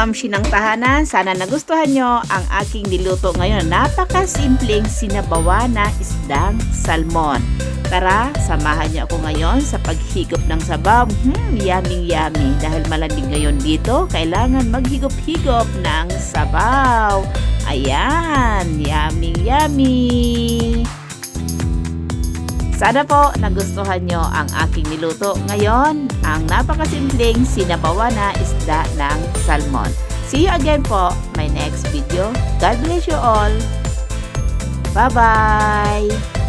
mamamshi ng tahanan, sana nagustuhan nyo ang aking niluto ngayon. Napakasimpleng sinabawa na isdang salmon. Tara, samahan niyo ako ngayon sa paghigop ng sabaw. Hmm, yummy yummy. Dahil malamig ngayon dito, kailangan maghigop-higop ng sabaw. Ayan, yummy yummy. Sana po nagustuhan nyo ang aking niluto ngayon, ang napakasimpleng sinabawa na isda ng. See you again po my next video. God bless you all. Bye-bye!